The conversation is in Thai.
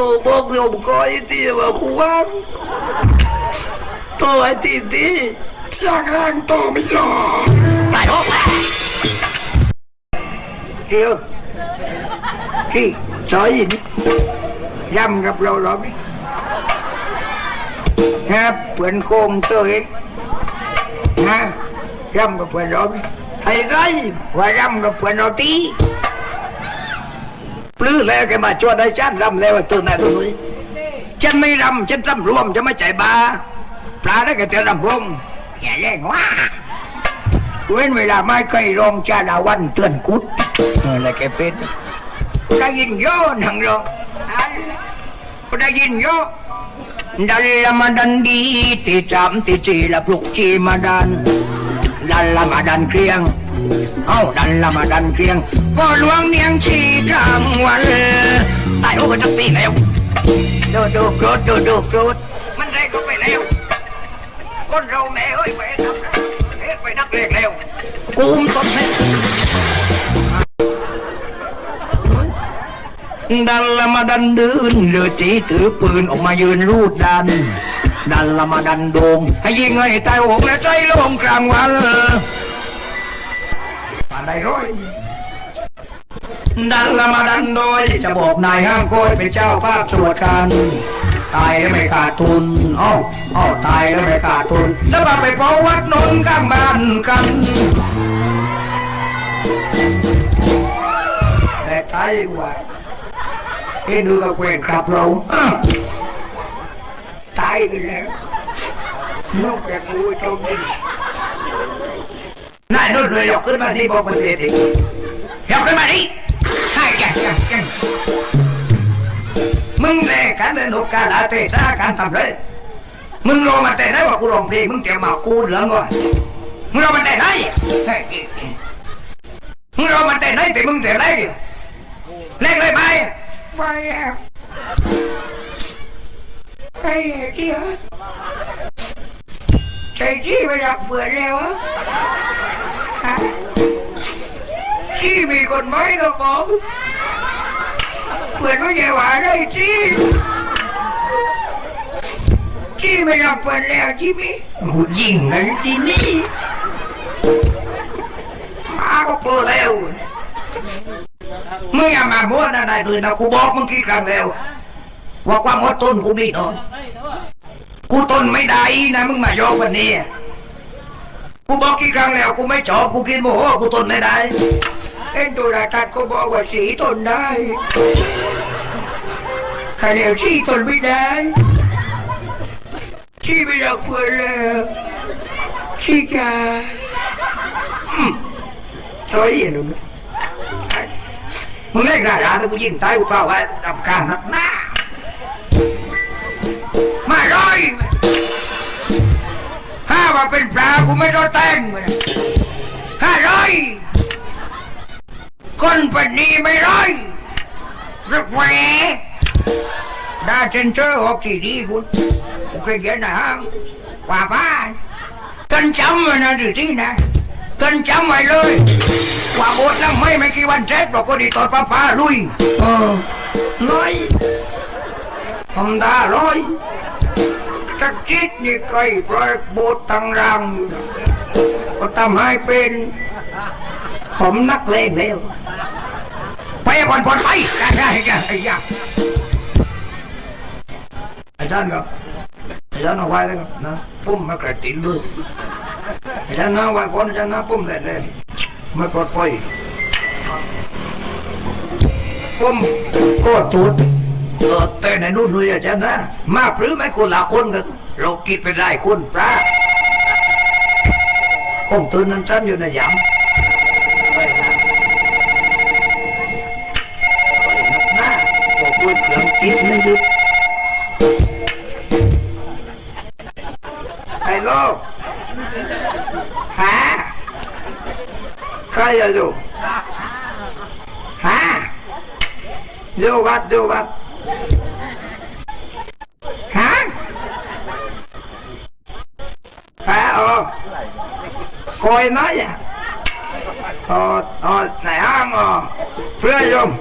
โตบอกโยมก้อยที่ว่าควรโตไอ้ที่ดีช่างอ้างโตไม่รอตายหกแล้ ปื่อนโกงตัวเองนะรำกับเปื่อนไอ้ไรว่ารำเปื่อนเราตีปลื้อแล้วแกมาชวนให้ฉันรำแล้วตัวไหนตัวนี้ฉันไม่รำฉันรำรวมจะไม่ใจบาปลาได้แกเตียรำรวมอย่าเล่นว่าเว้นเวลาไม่เคยร้องชาลาวันเตือนกุดอะไรแกเป็นได้ยินโยนังร้องได้ยินโยดันละมาดันดีตีจำตีจีละปลุกชีมาดันดันละมาดันเกรียง เอาดันละมาดันเกรียงพ่อหลวงเนียงชีกลางวันตายโอ้กันทั้งปีแล้วดูดูโกรธดูดูโกรธมันแรงก็ไปแล้วคนเราแม่เอ้ยไปทำเฮ็ดไปนักเลงแล้วกูมต้นเพชรดันละมาดันดืนเรือจีถือปืนออกมายืนรูดดัน ดันละมาดันโดงให้ยิงให้ตายโหงและใจโลงกลางวัน ไรร้อยดันละมาดันโดยจะบอกนายห้างโกยเป็นเจ้าภาพสวดกันตายแล้วไม่ขาดทุนอ้ออ้อตายแล้วไม่ขาดทุน แล้วมาไปเผาวัดนนท์ข้างบ้านกันแต่ตายว่าเอ้ดูกับเวรกลับเราอ้าวตายไปแล้วนกแกกูจมดินนายนุ่นเลยยกขึ้นมาที่บอกมันเสียทียกขึ้นมาดิใช่แกแกแกมึงแน่กันเลยนกกาลาเตะการทำเลยมึงรอมาแต่ได้ว่ากูร้องเพลงมึงเตรียมมากูเหลืองก่อนมึงรอมาแต่ไหนเฮ้ยมึงรอมาแต่ไหนแต่มึงแต่ไรเล่นเลยไหมไม่แล้วไอ้เจี๊ยใจจี้ไปรับเบื่อแล้ว อะฮะที่มีคนไม้ก็บอกเบื่อไม่ใช่ว่าได้ที่ที่ไม่รับเปิดแล้วที่มีกูยิงเลยที่นี่มาก็เปิดแล้วมึงอย่ามาบ้วนอะไรเลยนะกูบอกมึงกี่ครั้งแล้ว ว่าความอดทนกูมีทนกูทนไม่ได้นะมึงมายอมวันนี้ กูบอกกี่ครั้งแล้วกูไม่ชอบกูกินโมโหกูทนไม่ได้เอ็นดูราทัดก็บอกว่าสีทนได้ใครเดียวสีทนไม่ได้สีไม่รักเพื่อนแล้วสีจ้าอืมสวยอย่างนู้นมึงเล่นกระดาษแต่กูยิงตายกูเปล่าว่ารับการนักหน้า กูไม่ต้องแต่งเลยห้าร้อยคนเป็นนี้ไม่ร้อยรักแหวดาเซนเซอร์ออกสี่ดีคุณโอเคเขียนนะฮะว่าป้านกันจำไว้นะดูที่นะกันจำไว้เลยว่าบทแล้วไม่ไม่กี่วันเสร็จบอกก็ดีต่อป้าป้าลุยเออน้อยทำตาร้อย กจิตนี่เคยปล่อยบททางรังก็ทำให้เป็นผมนักเลงแล้วไปผ่อนผ่อนไปได้ยาได้ได้ไอ้ยาไอาจารย์ครับอาจารย์เอาไว้แล้วครับนะพุ่มมากระตินด้วยไอาจารย์นะไว้ก่อนอาจารย์นะพุ่มเลยเลยไม่ปลอดภัยพุ่มก็ตูด เออแต่ในนู่นด้วยอาจารย์นะ มาหรือไม่คนละคนกัน เรากินไปได้คนปลาคงตื่นนั้นฉันอยู่ในยำไปนะไปนะหน้าบอกว่าเครื่องกินไม่หยุดไอ้โลกหาใครอะลูกหาดูวัดดูวัด ฮะหาอ๋อคอยน้อยอะ ờ ờ này ăn ờ phía dung